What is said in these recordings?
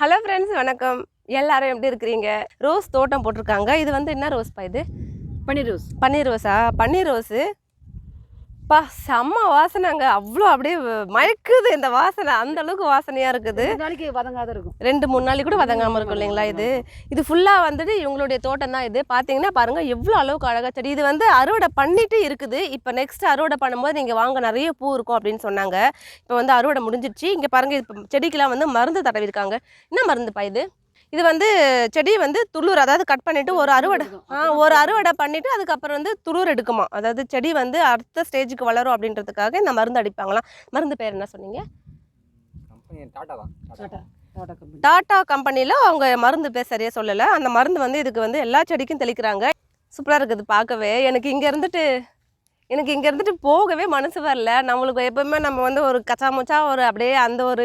Hello friends வணக்கம். எல்லாரும் எப்படி இருக்கிறீங்க? ரோஸ் தோட்டம் போட்டிருக்காங்க. இது வந்து என்ன ரோஸ் பா இது? பன்னீர் ரோஸ். பன்னீர் ரோஸா? பன்னீர் ரோஸு? பா செம்ம வாசனைங்க. அவ்வளோ அப்படியே மயக்குது இந்த வாசனை. அந்த அளவுக்கு வாசனையாக இருக்குது. நாளைக்கு வதங்காத இருக்கும். ரெண்டு மூணு நாளைக்கு கூட வதங்காமல் இருக்கும் இல்லைங்களா இது? இது ஃபுல்லாக வந்துட்டு இவங்களுடைய தோட்டம் தான் இது. பார்த்தீங்கன்னா பாருங்கள் எவ்வளோ அளவுக்கு அழகாக செடி. இது வந்து அறுவடை பண்ணிட்டு இருக்குது. இப்போ நெக்ஸ்ட் அறுவடை பண்ணும்போது நீங்கள் வாங்க நிறைய பூ இருக்கும் அப்படின்னு சொன்னாங்க. இப்போ வந்து அறுவடை முடிஞ்சிடுச்சு இங்கே பாருங்கள் இப்போ செடிக்கெல்லாம் வந்து மருந்து தடவிருக்காங்க. என்ன மருந்துப்பா இது? இது வந்து செடி வந்து துளிர் அதாவது கட் பண்ணிட்டு ஒரு அறுவடை ஆ ஒரு அறுவடை பண்ணிட்டு அதுக்கப்புறம் வந்து துளிர் எடுக்குமா? அதாவது செடி வந்து அடுத்த ஸ்டேஜுக்கு வளரும் அப்படின்றதுக்காக இந்த மருந்து அடிப்பாங்களாம். மருந்து பேர் என்ன சொன்னீங்க? டாட்டா கம்பெனியில் அவங்க மருந்து பேர் சரியாக சொல்லலை. அந்த மருந்து வந்து இதுக்கு வந்து எல்லா செடிக்கும் தெளிக்கிறாங்க. சூப்பராக இருக்குது பார்க்கவே. எனக்கு இங்கே இருந்துட்டு எனக்கு இங்கே இருந்துட்டு போகவே மனசு வரல. நம்மளுக்கு எப்போவுமே நம்ம வந்து ஒரு கச்சா முச்சா ஒரு அப்படியே அந்த ஒரு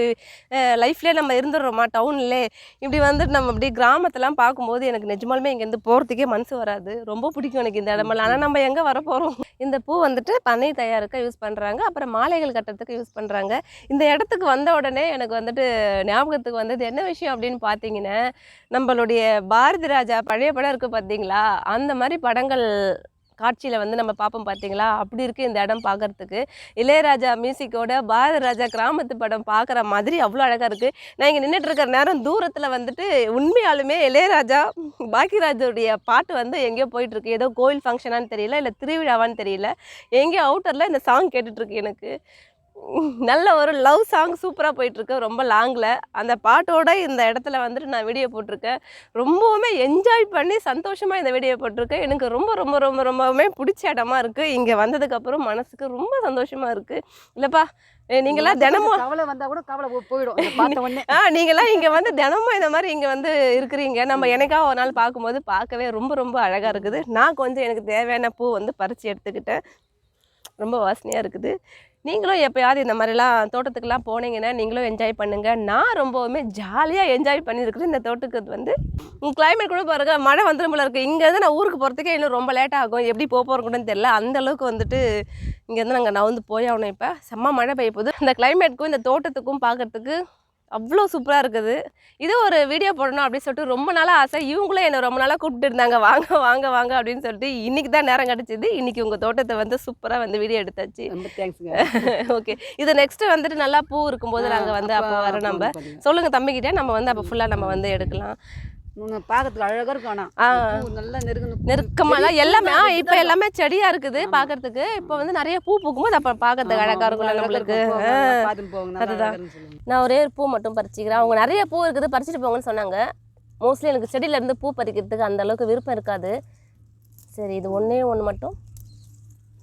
லைஃப்லேயே நம்ம இருந்துடுறோமா? டவுனில் இப்படி வந்துட்டு நம்ம அப்படியே கிராமத்தெல்லாம் பார்க்கும்போது எனக்கு நிஜமாலுமே இங்கேருந்து போகிறதுக்கே மனசு வராது. ரொம்ப பிடிக்கும் எனக்கு இந்த இடமெல்லாம். ஆனால் நம்ம எங்கே வர போகிறோம் இந்த பூ வந்துட்டு பண்ணை தயாரிக்க யூஸ் பண்ணுறாங்க அப்புறம் மாலைகள் கட்டுறதுக்கு யூஸ் பண்ணுறாங்க இந்த இடத்துக்கு வந்த உடனே எனக்கு வந்துட்டு ஞாபகத்துக்கு வந்தது என்ன விஷயம் அப்படின்னு பார்த்தீங்கன்னா நம்மளுடைய பாரதி ராஜா பழைய படம் இருக்குது பார்த்தீங்களா? அந்த மாதிரி படங்கள் காட்சியில் வந்து நம்ம பார்ப்போம் பார்த்தீங்களா? அப்படி இருக்குது இந்த இடம் பார்க்குறதுக்கு. இளையராஜா மியூசிக்கோட பாரத ராஜா கிராமத்து படம் பார்க்குற மாதிரி அவ்வளோ அழகாக இருக்குது நான் இங்கே நின்றுட்டு இருக்கிற நேரம் தூரத்தில் வந்துட்டு உண்மையாலுமே இளையராஜா பாக்கியராஜுடைய பாட்டு வந்து எங்கேயோ போயிட்டுருக்கு ஏதோ கோயில் ஃபங்க்ஷனான்னு தெரியல இல்லை திருவிழாவான்னு தெரியல. எங்கேயோ அவுட்டரில் இந்த சாங் கேட்டுட்ருக்கு எனக்கு. நல்ல ஒரு லவ் சாங் சூப்பராக போயிட்டுருக்கு ரொம்ப லாங்கில் அந்த பாட்டோட இந்த இடத்துல வந்துட்டு நான் வீடியோ போட்டிருக்கேன். ரொம்பவுமே என்ஜாய் பண்ணி சந்தோஷமாக இந்த வீடியோ போட்டிருக்கேன். எனக்கு ரொம்ப ரொம்ப ரொம்ப ரொம்பவுமே பிடிச்ச இடமா இருக்குது இங்கே வந்ததுக்கப்புறம் மனசுக்கு ரொம்ப சந்தோஷமாக இருக்குது இல்லைப்பா நீங்களாம் தினமும் கவலை வந்தா கூட கவலை போயிடும். இதை பார்த்த உடனே. ஆ நீங்களாம் இங்கே வந்து தினமும் இந்த மாதிரி இங்கே வந்து இருக்கிறீங்க. நம்ம எனக்கா ஒரு நாள் பார்க்கும்போது பார்க்கவே ரொம்ப ரொம்ப அழகாக இருக்குது. நான் கொஞ்சம் எனக்கு தேவையான பூ வந்து பறித்து எடுத்துக்கிட்டேன். ரொம்ப வாசனையாக இருக்குது. நீங்களும் எப்போயாவது இந்த மாதிரிலாம் தோட்டத்துக்கெலாம் போனீங்கன்னா நீங்களும் என்ஜாய் பண்ணுங்கள் நான் ரொம்பவுமே ஜாலியாக என்ஜாய் பண்ணியிருக்கிறேன் இந்த தோட்டத்துக்கு வந்து. கிளைமேட் கூட பாருங்க மழை வந்துடும் போல இருக்குது இங்கேருந்து நான் ஊருக்கு போகிறதுக்கே இன்னும் ரொம்ப லேட் ஆகும். எப்படி போக போகிறோம் தெரில தெரியல. வந்துட்டு இங்கேருந்து நாங்கள் நவுந்து போய் ஆகணும் இப்போ. செம்ம மழை பெய்ய போகுது. இந்த கிளைமேட்டுக்கும் இந்த தோட்டத்துக்கும் பார்க்கறதுக்கு அவ்வளோ சூப்பராக இருக்குது. இது ஒரு வீடியோ போடணும் அப்படின்னு சொல்லிட்டு ரொம்ப நாளாக ஆசை. இவங்களும் என்னை ரொம்ப நாளாக கூப்பிட்டு இருந்தாங்க. வாங்க வாங்க வாங்க அப்படின்னு சொல்லிட்டு இன்றைக்கி தான் நேரம் கிடச்சிது. இன்றைக்கி உங்கள் தோட்டத்தை வந்து சூப்பராக வந்து வீடியோ எடுத்தாச்சு. ரொம்ப தேங்க்ஸுங்க ஓகே இது நெக்ஸ்ட் வந்துட்டு நல்லா பூ இருக்கும்போது நாங்கள் வந்து அப்போ வரோம் நம்ம சொல்லுங்கள் தம்பிக்கிட்டே நம்ம வந்து அப்போ ஃபுல்லாக நம்ம வந்து எடுக்கலாம். பார்க்கறதுக்கு அழகா இருக்கும் ஆனா. ஆ. பூ நல்லா நெருங்கணும் நெருக்கமாக எல்லாமே இப்போ எல்லாமே செடியாக இருக்குது பார்க்கறதுக்கு இப்போ வந்து நிறைய பூ பூக்கும்போது அப்போ பார்க்கறதுக்கு அழகாக இருக்கும்ல நம்மளுக்கு? அதுதான். நான் ஒரே பூ மட்டும் பறிச்சிக்கிறேன். அவங்க நிறைய பூ இருக்குது பறிச்சுட்டு போங்கன்னு சொன்னாங்க. மோஸ்ட்லி எனக்கு செடியில இருந்து பூ பறிக்கிறதுக்கு அந்த அளவுக்கு விருப்பம் இருக்காது. சரி இது ஒன்றே ஒன்று மட்டும்.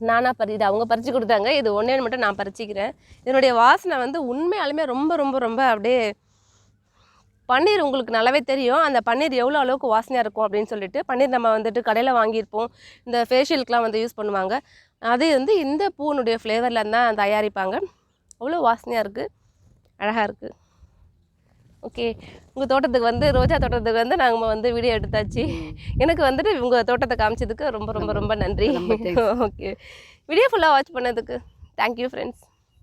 நானாக பறி இது அவங்க பறித்து கொடுத்தாங்க. இது ஒன்றே மட்டும் நான் பறிச்சிக்கிறேன். இதனுடைய வாசனை வந்து உண்மையாலுமே ரொம்ப ரொம்ப ரொம்ப அப்படியே பன்னீர் உங்களுக்கு நல்லாவே தெரியும். அந்த பன்னீர் எவ்வளோ அளவுக்கு வாசனையாக இருக்கும் அப்படின்னு சொல்லிட்டு பன்னீர் நம்ம வந்துட்டு கடையில் வாங்கியிருப்போம். இந்த ஃபேஷியலுக்குலாம் வந்து யூஸ் பண்ணுவாங்க. அது வந்து இந்த பூனுடைய ஃப்ளேவரில் தான் தயாரிப்பாங்க. அவ்வளோ வாசனையாக இருக்குது அழகாக இருக்குது ஓகே உங்கள் தோட்டத்துக்கு வந்து ரோஜா தோட்டத்துக்கு வந்து நாங்கள் வந்து வீடியோ எடுத்தாச்சு. எனக்கு வந்துட்டு உங்கள் தோட்டத்தை காமிச்சதுக்கு ரொம்ப ரொம்ப ரொம்ப நன்றி. ஓகே வீடியோ ஃபுல்லாக வாட்ச் பண்ணதுக்கு. Thank you friends